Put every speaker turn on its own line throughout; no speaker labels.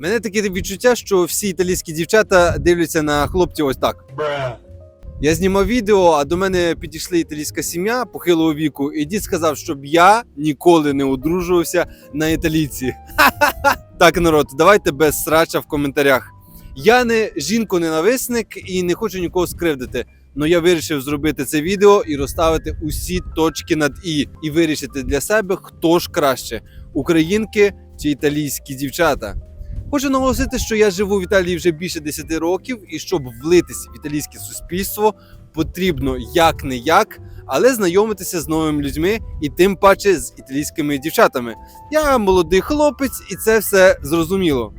Мене таке відчуття, що всі італійські дівчата дивляться на хлопців ось так. Я знімав відео, а до мене підійшла італійська сім'я похилого віку, і дід сказав, щоб я ніколи не одружувався на італійці. Так, народ, давайте без срача в коментарях. Я не жінко-ненависник і не хочу нікого скривдити. але я вирішив зробити це відео і розставити усі точки над і, і вирішити для себе, хто ж краще: українки чи італійські дівчата. Хочу наголосити, що я живу в Італії вже більше 10 років, і щоб влитись в італійське суспільство, потрібно як не як, але знайомитися з новими людьми і тим паче з італійськими дівчатами. Я молодий хлопець, і це все зрозуміло.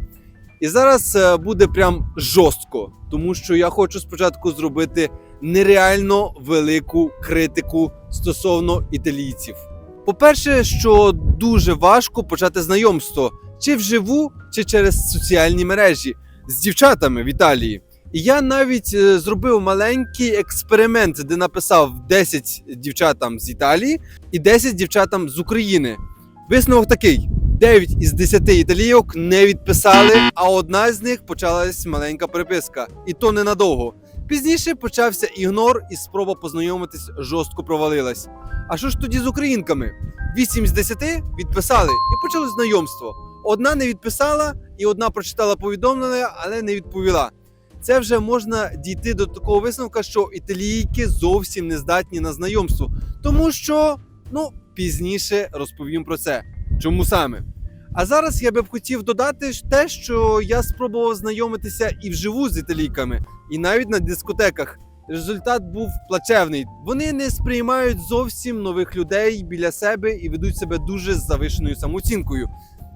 І зараз е, буде прям жорстко, тому що я хочу спочатку зробити нереально велику критику стосовно італійців. По-перше, що дуже важко почати знайомство чи вживу, чи через соціальні мережі з дівчатами в Італії. І я навіть е, зробив маленький експеримент, де написав 10 дівчатам з Італії і 10 дівчатам з України. Висновок такий: 9 із 10 італійок не відписали, а одна з них почалась маленька переписка, і то ненадовго. Пізніше почався ігнор, і спроба познайомитись жорстко провалилась. А що ж тоді з українками? 8 з 10 відписали і почали знайомство. Одна не відписала, і одна прочитала повідомлення, але не відповіла. Це вже можна дійти до такого висновка, що італійки зовсім не здатні на знайомство, тому що ну пізніше розповім про це. Чому саме? А зараз я би б хотів додати те, що я спробував знайомитися і вживу з італійками, і навіть на дискотеках. Результат був плачевний. Вони не сприймають зовсім нових людей біля себе і ведуть себе дуже з завишеною самооцінкою.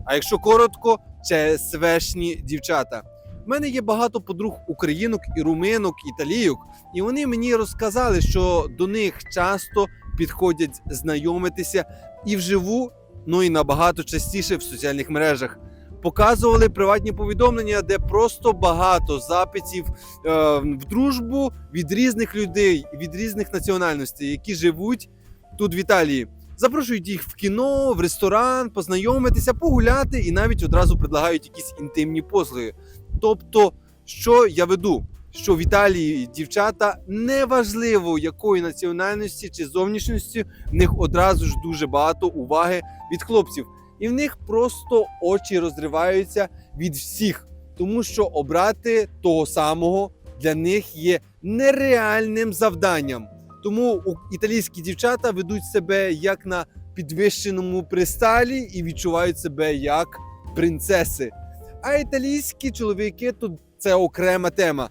А якщо коротко, ЧСВшні дівчата. У мене є багато подруг українок і руминок, італійок, і вони мені розказали, що до них часто підходять знайомитися і вживу, ну і набагато частіше в соціальних мережах. Показували приватні повідомлення, де просто багато запитів е, в дружбу від різних людей, від різних національностей, які живуть тут в Італії. Запрошують їх в кіно, в ресторан, познайомитися, погуляти і навіть одразу предлагають якісь інтимні послуги. Тобто, що я веду? Що в Італії дівчата неважливо якої національності чи зовнішності, в них одразу ж дуже багато уваги від хлопців, і в них просто очі розриваються від всіх, тому що обрати того самого для них є нереальним завданням. Тому італійські дівчата ведуть себе як на підвищеному присталі і відчувають себе як принцеси. А італійські чоловіки тут це окрема тема.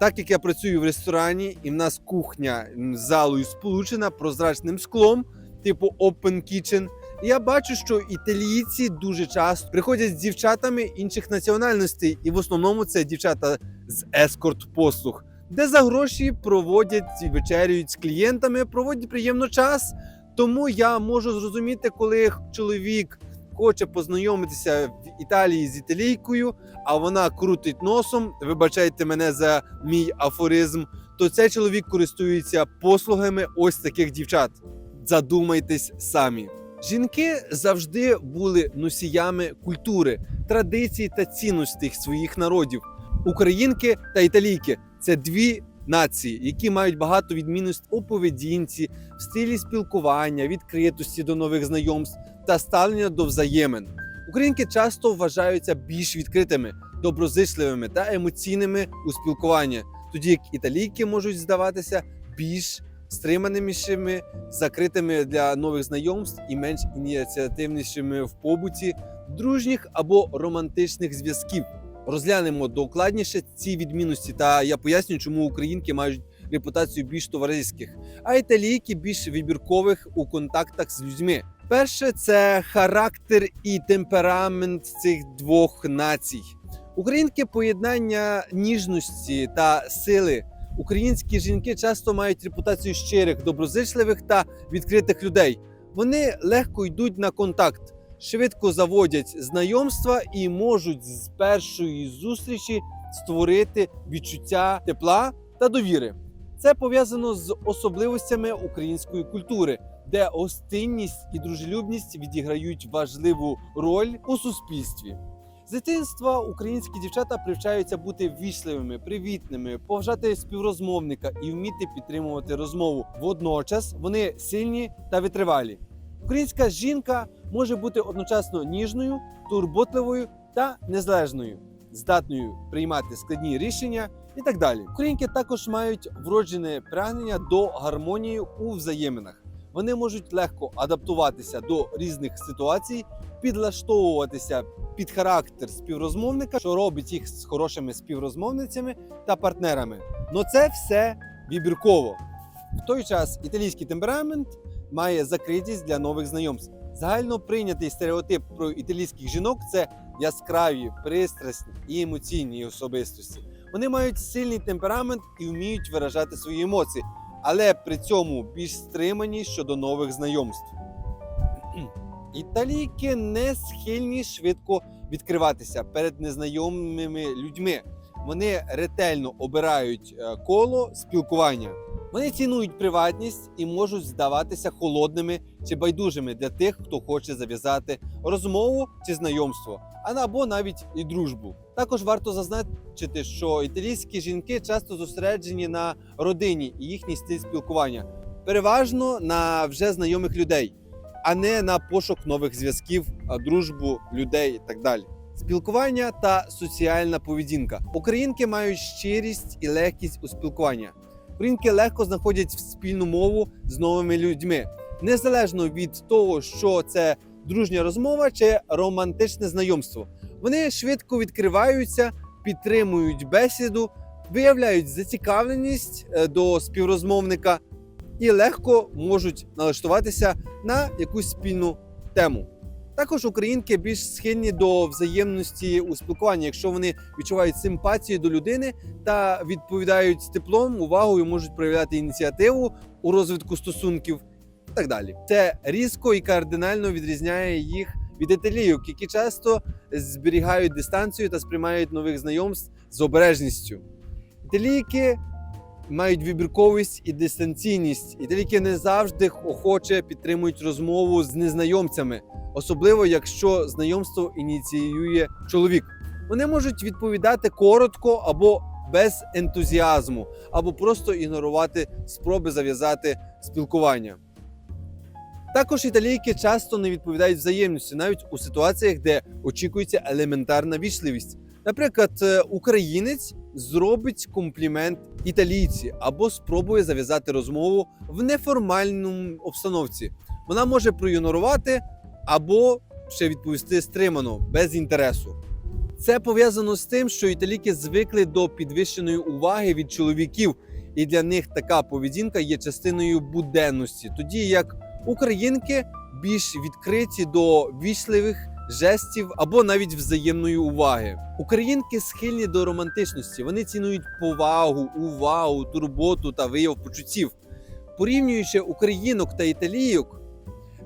Так як я працюю в ресторані, і в нас кухня з залою сполучена прозрачним склом, типу open kitchen, я бачу, що італійці дуже часто приходять з дівчатами інших національностей, і в основному це дівчата з ескорт послуг, де за гроші проводять і вечерюють з клієнтами, проводять приємно час. Тому я можу зрозуміти, коли чоловік хоче познайомитися в Італії з італійкою, а вона крутить носом. Вибачайте мене за мій афоризм. То цей чоловік користується послугами ось таких дівчат. Задумайтесь самі. Жінки завжди були носіями культури, традицій та цінностей своїх народів. Українки та італійки це дві нації, які мають багато відмінностей у поведінці, в стилі спілкування, відкритості до нових знайомств та ставлення до взаємин. Українки часто вважаються більш відкритими, доброзичливими та емоційними у спілкуванні, тоді як італійки можуть здаватися більш стриманішими, закритими для нових знайомств і менш ініціативнішими в побуті, дружніх або романтичних зв'язків. Розглянемо докладніше ці відмінності, та я поясню, чому українки мають репутацію більш товариських, а італійки більш вибіркових у контактах з людьми. Перше це характер і темперамент цих двох націй. Українки поєднання ніжності та сили. Українські жінки часто мають репутацію щирих, доброзичливих та відкритих людей. Вони легко йдуть на контакт, швидко заводять знайомства і можуть з першої зустрічі створити відчуття тепла та довіри. Це пов'язано з особливостями української культури, де гостинність і дружелюбність відіграють важливу роль у суспільстві. З дитинства українські дівчата привчаються бути ввічливими, привітними, поважати співрозмовника і вміти підтримувати розмову. Водночас вони сильні та витривалі. Українська жінка може бути одночасно ніжною, турботливою та незалежною, здатною приймати складні рішення і так далі. Українки також мають вроджене прагнення до гармонії у взаєминах. Вони можуть легко адаптуватися до різних ситуацій, підлаштовуватися під характер співрозмовника, що робить їх з хорошими співрозмовницями та партнерами. Но це все вибірково. В той час італійський темперамент має закритість для нових знайомств. Загально прийнятий стереотип про італійських жінок це яскраві, пристрасні і емоційні особистості. Вони мають сильний темперамент і вміють виражати свої емоції, але при цьому більш стримані щодо нових знайомств. Італійки не схильні швидко відкриватися перед незнайомими людьми. Вони ретельно обирають е, коло спілкування. Вони цінують приватність і можуть здаватися холодними чи байдужими для тих, хто хоче зав'язати розмову чи знайомство, а або навіть і дружбу. Також варто зазначити, що італійські жінки часто зосереджені на родині і їхній стиль спілкування, переважно на вже знайомих людей, а не на пошук нових зв'язків, дружбу людей і так далі. Спілкування та соціальна поведінка. Українки мають щирість і легкість у спілкуванні. Українки легко знаходять спільну мову з новими людьми, незалежно від того, що це дружня розмова чи романтичне знайомство. Вони швидко відкриваються, підтримують бесіду, виявляють зацікавленість е, до співрозмовника і легко можуть налаштуватися на якусь спільну тему. Також українки більш схильні до взаємності у спілкуванні, якщо вони відчувають симпатію до людини та відповідають теплом, увагою, можуть проявляти ініціативу у розвитку стосунків і так далі. Це різко і кардинально відрізняє їх від італійок, які часто зберігають дистанцію та сприймають нових знайомств з обережністю. Італійки мають вибірковість і дистанційність. Італійки не завжди охоче підтримують розмову з незнайомцями, особливо якщо знайомство ініціює чоловік. Вони можуть відповідати коротко або без ентузіазму, або просто ігнорувати спроби зав'язати спілкування. Також італійки часто не відповідають взаємності, навіть у ситуаціях, де очікується елементарна вічливість. Наприклад, е, українець зробить комплімент італійці або спробує зав'язати розмову в неформальному обстановці. Вона може проігнорувати або ще відповісти стримано, без інтересу. Це пов'язано з тим, що італійки звикли до підвищеної уваги від чоловіків, і для них така поведінка є частиною буденності, тоді як українки більш відкриті до вічливих жестів або навіть взаємної уваги. Українки схильні до романтичності. Вони цінують повагу, увагу, турботу та вияв почуттів. Порівнюючи українок та італійок,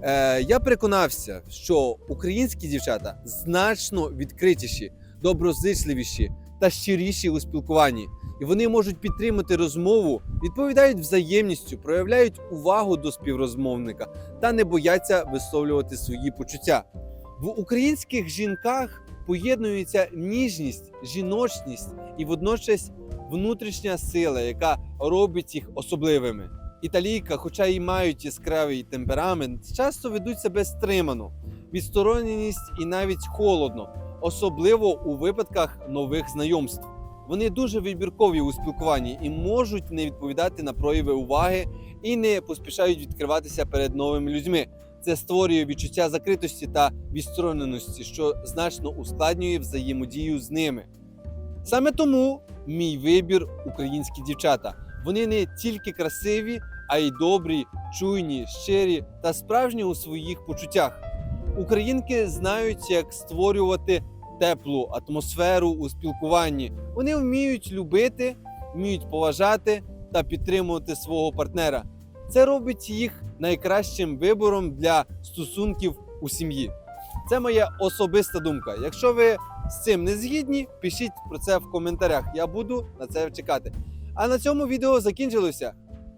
е, я переконався, що українські дівчата значно відкритіші, доброзичливіші та щиріші у спілкуванні. І вони можуть підтримати розмову, відповідають взаємністю, проявляють увагу до співрозмовника та не бояться висловлювати свої почуття. В українських жінках поєднується ніжність, жіночність і водночас внутрішня сила, яка робить їх особливими. Італійка, хоча й мають яскравий темперамент, часто ведуть себе стримано, відстороненість і навіть холодно, особливо у випадках нових знайомств. Вони дуже вибіркові у спілкуванні і можуть не відповідати на прояви уваги і не поспішають відкриватися перед новими людьми. Це створює відчуття закритості та відстороненості, що значно ускладнює взаємодію з ними. Саме тому мій вибір українські дівчата. Вони не тільки красиві, а й добрі, чуйні, щирі та справжні у своїх почуттях. Українки знають, як створювати теплу атмосферу у спілкуванні. Вони вміють любити, вміють поважати та підтримувати свого партнера. Це робить їх найкращим вибором для стосунків у сім'ї. Це моя особиста думка. Якщо ви з цим не згідні, пишіть про це в коментарях. Я буду на це чекати. А на цьому відео закінчилося.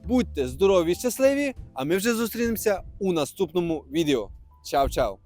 Будьте здорові і щасливі, а ми вже зустрінемося у наступному відео. Чао-чао!